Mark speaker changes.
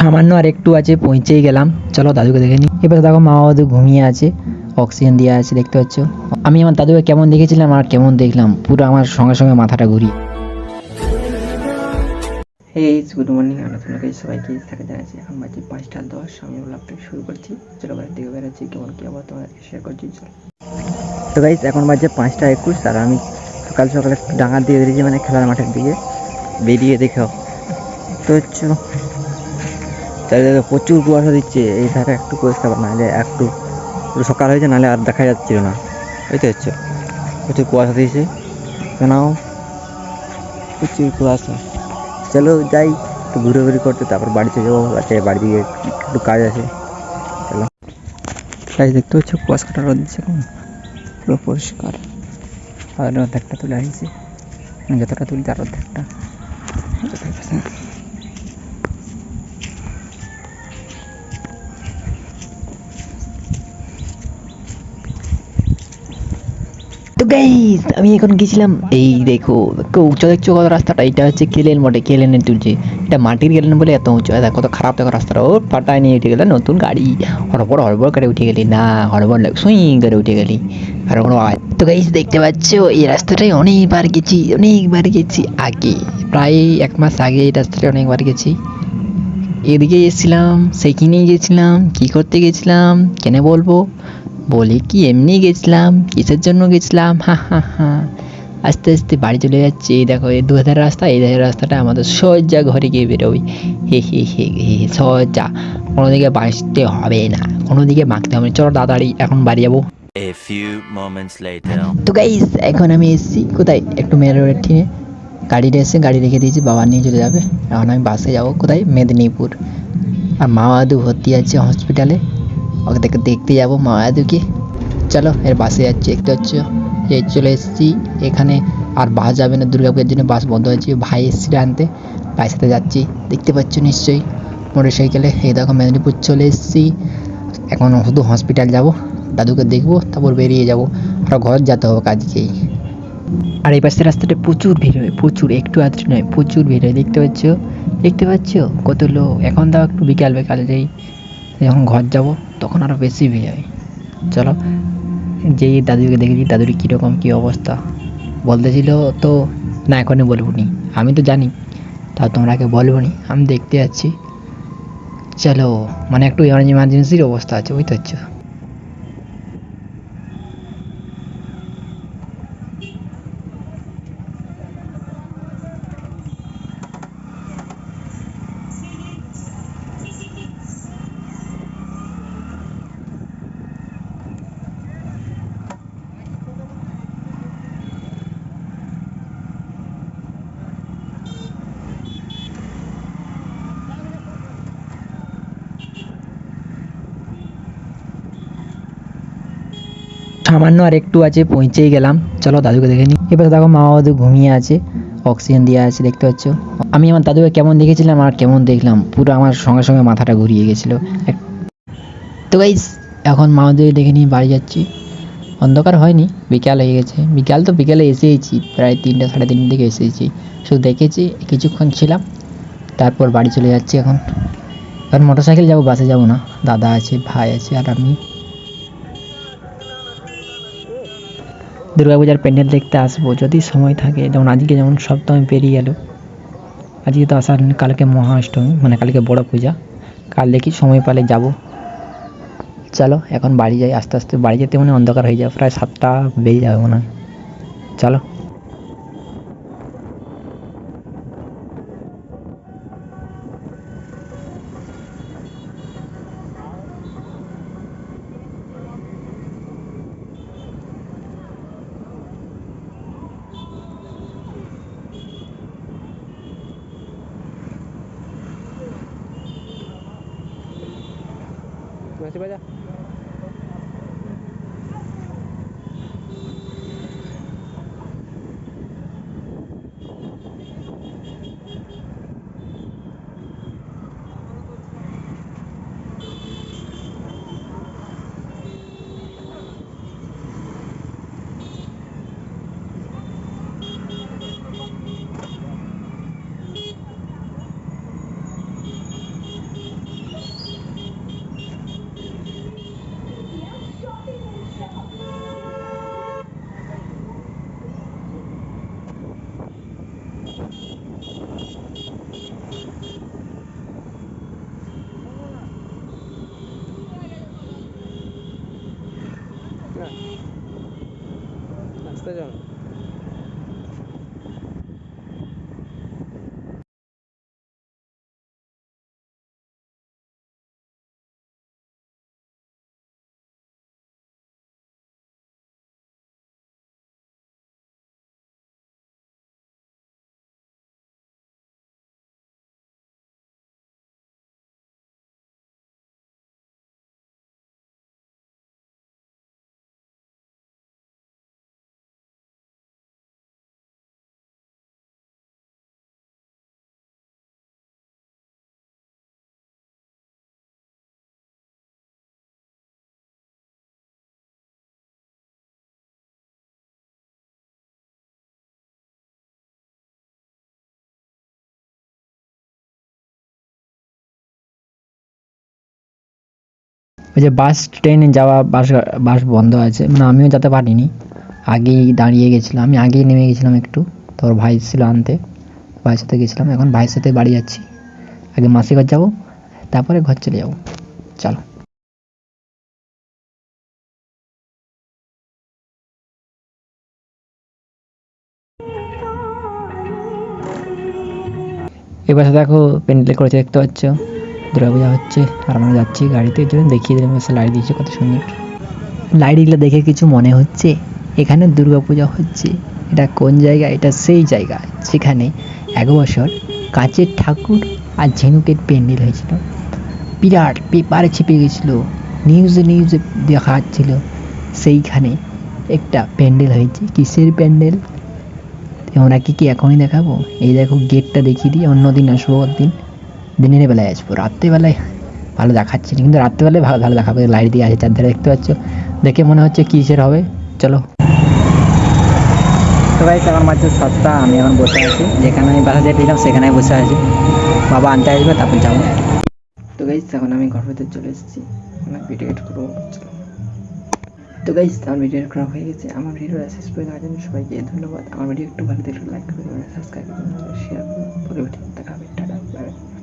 Speaker 1: সামান্য আর একটু আছে পৌঁছেই গেলাম। চলো দাদুকে দেখে নিই। এবার দেখো মা দাদু ঘুমিয়ে আছে অক্সিজেন দেওয়া আছে দেখতে পাচ্ছ? আমি আমার দাদুকে কেমন দেখেছিলাম আর কেমন দেখলাম পুরো আমার সঙ্গে সঙ্গে মাথাটা ঘুরি এই গুড মর্নিং আমরা তোমাকে সবাইকে থাকে জানাচ্ছি এখন বাজে পাঁচটা দশ আমি ব্লগটা শুরু করছি। চলো বাইরে দিকে বেরোচ্ছি কেমন কী আবার তোমাদেরকে শেয়ার করছি চলো। তো গাইস এখন বাজে পাঁচটা একুশ আর আমি সকাল সকালে ডাঙার দিয়ে বেরিয়েছি মানে খেলার মাঠের দিকে। বেরিয়ে দেখো। তো হচ্ছে চারিদিকে প্রচুর কুয়াশা দিচ্ছে। এই ধারে একটু পরিষ্কার, নাহলে একটু সকাল হয়েছে, নাহলে আর দেখা যাচ্ছিল না। বুঝতে পারছ প্রচুর কুয়াশা দিয়েছে। কেনাও প্রচুর কুয়াশা। চলো যাই, একটু ঘুরে ঘুরে করতে, তারপর বাড়িতে যাব। আচ্ছা বাড়ি দিকে একটু কাজ আছে। চলো। গাছ দেখতে পাচ্ছ কুয়াশাটা রোদ দিচ্ছে কেমন পুরো পরিষ্কার। আর অর্ধেকটা তুলে আসছে যতটা তুলি তার অর্ধেকটা। গাইস আমি এখন গেছিলাম, এই দেখো উঁচু দেখছ কত রাস্তাটা? এটা হচ্ছে কেলেন মোটে কেলেনে তুলছে এটা মাটির কেলেন বলে এত উঁচু। দেখো, কত খারাপ দেখো রাস্তাটা। ও পাটায় নিয়ে উঠে গেলে নতুন গাড়ি। হড়বড় হড়বড় করে উঠে গেলি। না, হড়বড় লাগে সুই করে উঠে গেলি। আর কোনো তো গাইস দেখতে পাচ্ছ, এই রাস্তাটায় অনেকবার গেছি অনেকবার গেছি আগে। প্রায় এক মাস আগে এই রাস্তাটায় অনেকবার গেছি। এদিকে গেছিলাম সেইখানেই গেছিলাম, কি করতে গেছিলাম, কেন বলব? বলে কি এমনি গেছিলাম কিসের জন্য গেছিলাম? হা হা হা। আস্তে আস্তে বাড়ি চলে যাচ্ছে। এই দেখো এই দু হাজার রাস্তা এই ধারের রাস্তাটা আমাদের সোজা ঘরে গিয়ে বেরোবে। হে হে হে হে সোজা কোনো দিকে বাঁচতে হবে না। কোনো দিকে বাঁকতে হবে চলো তাড়াতাড়ি এখন বাড়ি যাব।
Speaker 2: A few moments later.
Speaker 1: তো গাইস এখন আমি এসেছি। কোথায়? একটু মেয়ের রোডের ঠিনে গাড়িটা এসে গাড়ি রেখে দিয়েছি বাবা নিয়ে চলে যাবে। এখন আমি বাসে যাব। কোথায়? মেদিনীপুর। আর মা দাদু ভর্তি আছে হসপিটালে ওকে দেখে দেখতে যাব মা দাদুকে চলো, এর বাসে যাচ্ছি। দেখতে পাচ্ছ? এই চলে এসেছি। এখানে আর বাস যাবে না দুর্গাপুরের জন্য। বাস বন্ধ হয়েছে। ভাই এসেছিল আনতে। ভাইয়ের সাথে যাচ্ছি। দেখতে পাচ্ছ নিশ্চয়ই? মোটর সাইকেলে এই দেখো মেদিনীপুর চলে এসেছি। এখন শুধু হসপিটাল যাব। দাদুকে দেখব, তারপর বেরিয়ে যাব। আর ঘর যেতে হবে কাজকেই। আর এই পাশের রাস্তাটা প্রচুর ভিড় হয়। প্রচুর, একটু আধটু নয়, প্রচুর ভিড় হয়। দেখতে পাচ্ছ? দেখতে পাচ্ছ? কত লোক। এখন তাও একটু বিকাল বিকাল যাই। যখন ঘর যাব, তখন আরও বেশি ভিড় হয়। চলো, যেই দাদুকে দেখেছি, দাদুর কীরকম কী অবস্থা। বলতে ছিল তো, না, এখনই বলব নি আমি তো জানি, তাও তোমাকে বলব নি আমি দেখতে যাচ্ছি। চলো মানে একটু এমার্জেন্সির অবস্থা আছে, বুঝতে পারছ? সামান্য আর একটু আছে, পৌঁছেই গেলাম। চলো দাদুকে দেখে নিই। এবার দেখো মা দাদু ঘুমিয়ে আছে অক্সিজেন দেওয়া আছে, দেখতে পাচ্ছ? আমি আমার দাদুকে কেমন দেখেছিলাম আর কেমন দেখলাম, পুরো আমার সঙ্গে সঙ্গে মাথাটা ঘুরিয়ে গেছিল। তো গাইস এখন মা দাদুকে দেখে নিয়ে বাড়ি যাচ্ছি। অন্ধকার হয়নি, বিকাল হয়ে গেছে। বিকাল তো বিকালে এসেইছি, প্রায় তিনটা, সাড়ে তিনটে দিকে এসেছি শুধু দেখেছি, কিছুক্ষণ ছিলাম, তারপর বাড়ি চলে যাচ্ছি এখন। এখন মোটর সাইকেল যাব বাসে যাব না। দাদা আছে, ভাই আছে, আর আমি দুর্গাপূজার প্যান্ডেল দেখতে আসব, যদি সময় থাকে। যেমন আজকে যেমন সপ্তমে পেরিয়ে গেল, আজকে তো আসার কালকে মহাষ্টমী মানে কালকে বড় পূজা। কাল দেখি সময় পালে যাব। চলো, এখন বাড়ি যাই, আস্তে আস্তে বাড়ি যেতে মানে অন্ধকার হয়ে যাবে, প্রায় সাতটা বেজে যাবে মনে হয়। চলো। Hadi bala. 这种 ওই যে বাস ট্রেনে যাওয়া বাস বাস বন্ধ আছে। মানে আমিও যেতে পারিনি। আগেই দাঁড়িয়ে গেছিলাম। আমি আগেই নেমে গেছিলাম একটু। তোর ভাই ছিল আনতে। ভাইয়ের সাথে গেছিলাম। এখন ভাইয়ের সাথে বাড়ি যাচ্ছি। আগে মাসি ঘর যাব, তারপরে ঘর চলে যাব। চলো। এবার দেখো প্যান্ডেল করেছে, দেখতে পাচ্ছ? দুর্গাপূজা হচ্ছে। আর আমরা যাচ্ছি গাড়িতে জন্য দেখিয়ে দিলাম লাইট দিয়েছে কত সুন্দর। লাইটগুলো দেখে কিছু মনে হচ্ছে। এখানে দুর্গাপূজা হচ্ছে। এটা কোন জায়গা? এটা সেই জায়গা যেখানে এক বছর কাঁচের ঠাকুর আর ঝিনুকের প্যান্ডেল হয়েছিল। বিরাট পেপারে ছিপে গেছিল। নিউজে নিউজে দেখা যাচ্ছিল সেইখানে একটা প্যান্ডেল হয়েছে। কিসের প্যান্ডেল? আমরা কি কি এখনই দেখাবো? এই দেখো গেটটা দেখিয়ে দিই। অন্য দিন আসব দিন। দিনের বেলায় আসব রাত্রেবেলায় ভালো দেখাচ্ছে না। কিন্তু রাত্রেবেলায় ভালো ভালো দেখাবে লাইট দিয়ে আছে চারধারে, দেখতে পাচ্ছ? দেখে মনে হচ্ছে কিসের হবে। চলো। তো ভাই আমার মাঝে সাতটা, আমি এখন বসে আছি। যেখানে আমি বাসা যেতেছিলাম সেখানে বসে আছি। বাবা আনতে আসবে, তারপর যাব। তো গাইজ এখন আমি ঘর ভিতরে চলে এসেছি। ভিডিও এড করব তো গাইজ আমার ভিডিও এড করা হয়ে গেছে। আমার ভিডিও শেষ পর্যন্ত দেখার জন্য সবাইকে ধন্যবাদ। আমার ভিডিও একটু ভালো দেখলে লাইক করবেন সাবস্ক্রাইব করবেন শেয়ার করবেন পরে দেখা হবে। Tata bye